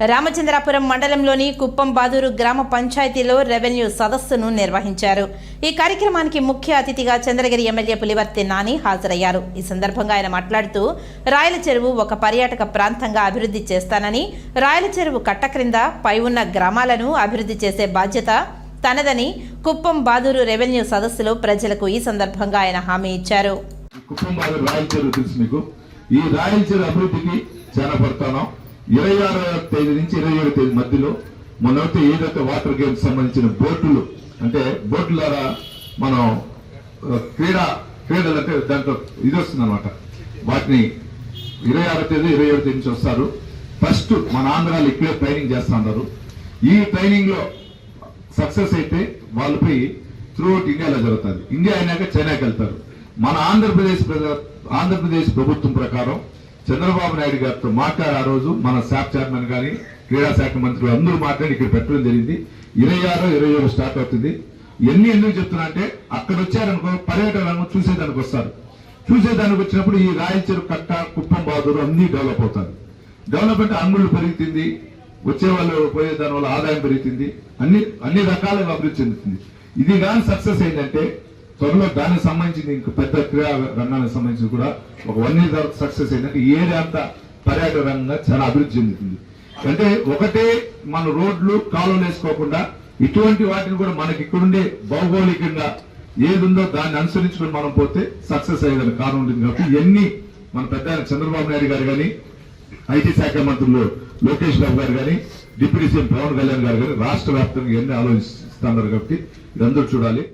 రామచంద్రాపురం మండలంలోని కుప్పం బాదూరు గ్రామ పంచాయతీలో రెవెన్యూ సదస్సును నిర్వహించారు. ఈ కార్యక్రమానికి ముఖ్య అతిథిగా చంద్రగిరి ఎమ్మెల్యే పులివర్తి నాని హాజరయ్యారు. ఈ సందర్భంగా ఆయన మాట్లాడుతూ రాయల చెరువు ఒక పర్యాటక ప్రాంతంగా అభివృద్ధి చేస్తానని రాయల చెరువు కట్ట క్రింద పై ఉన్న గ్రామాలను అభివృద్ధి చేసే బాధ్యత తనదని కుప్పం బాదూరు రెవెన్యూ సదస్సులో ప్రజలకు ఈ సందర్భంగా ఆయన హామీ ఇచ్చారు. కుప్పం రాయల చెరువు తెలుసు మీకు. ఈ రాయల చెరువు అభివృద్ధికి చాలా ఇరవై ఆరవ తేదీ నుంచి ఇరవై ఏడో తేదీ మధ్యలో మొన్నైతే ఏదైతే వాటర్ గేమ్స్ సంబంధించిన బోట్లు అంటే బోట్ల ద్వారా మనం క్రీడా క్రీడలు అంటే దాంట్లో ఇది వస్తుంది అనమాట వాటిని ఇరవై ఆరో తేదీ ఇరవై ఏడో తేదీ నుంచి వస్తారు. ఫస్ట్ మన ఆంధ్రాలో ఇక్కడే ట్రైనింగ్ చేస్తా ఉన్నారు. ఈ ట్రైనింగ్లో సక్సెస్ అయితే వాళ్ళపై త్రూఅవుట్ ఇండియాలో జరుగుతుంది. ఇండియా అయినాక చైనాకి వెళ్తారు. మన ఆంధ్రప్రదేశ్ ఆంధ్రప్రదేశ్ ప్రభుత్వం ప్రకారం చంద్రబాబు నాయుడు గారితో మాట్లాడే ఆ రోజు మన శాప్ చైర్మన్ కానీ క్రీడా శాఖ మంత్రులు అందరూ మాట్లాడి ఇక్కడ పెట్టడం జరిగింది. ఇరవై ఆరు ఇరవై ఏడు స్టార్ట్ అవుతుంది. ఎన్ని ఎందుకు చెప్తున్నా అంటే అక్కడ వచ్చారనుకో పర్యటన చూసేదానికి వస్తారు. చూసేదానికి వచ్చినప్పుడు ఈ రాయలచెరు కట్ట కుప్పం బాదూరు అన్నీ డెవలప్ అవుతారు డెవలప్మెంట్ అంగుళ్ళు పెరుగుతుంది. వచ్చే వాళ్ళు పోయే దాని వల్ల ఆదాయం పెరుగుతుంది. అన్ని అన్ని రకాలుగా అభివృద్ధి చెందుతుంది. ఇది కానీ సక్సెస్ ఏంటంటే త్వరలో దానికి సంబంధించింది ఇంక పెద్ద క్రీడా రంగానికి సంబంధించి కూడా ఒక వన్ ఇయర్ తర్వాత సక్సెస్ అయిందంటే ఏది అంతా పర్యాటక రంగంగా చాలా అభివృద్ధి చెందుతుంది. అంటే ఒకటే మన రోడ్లు కాలువలు వేసుకోకుండా ఇటువంటి వాటిని కూడా మనకి ఇక్కడుండే భౌగోళికంగా ఏది ఉందో దాన్ని అనుసరించుకుని మనం పోతే సక్సెస్ అయ్యేదని కారణం ఉంటుంది కాబట్టి ఇవన్నీ మన పెద్ద చంద్రబాబు నాయుడు గారు కానీ ఐటీ శాఖ మంత్రులు లోకేష్ బాబు గారు కానీ డిప్యూటీ సీఎం పవన్ కళ్యాణ్ గారు కానీ రాష్ట్ర వ్యాప్తంగా ఎన్ని ఆలోచిస్తున్నారు కాబట్టి ఇదందరూ చూడాలి.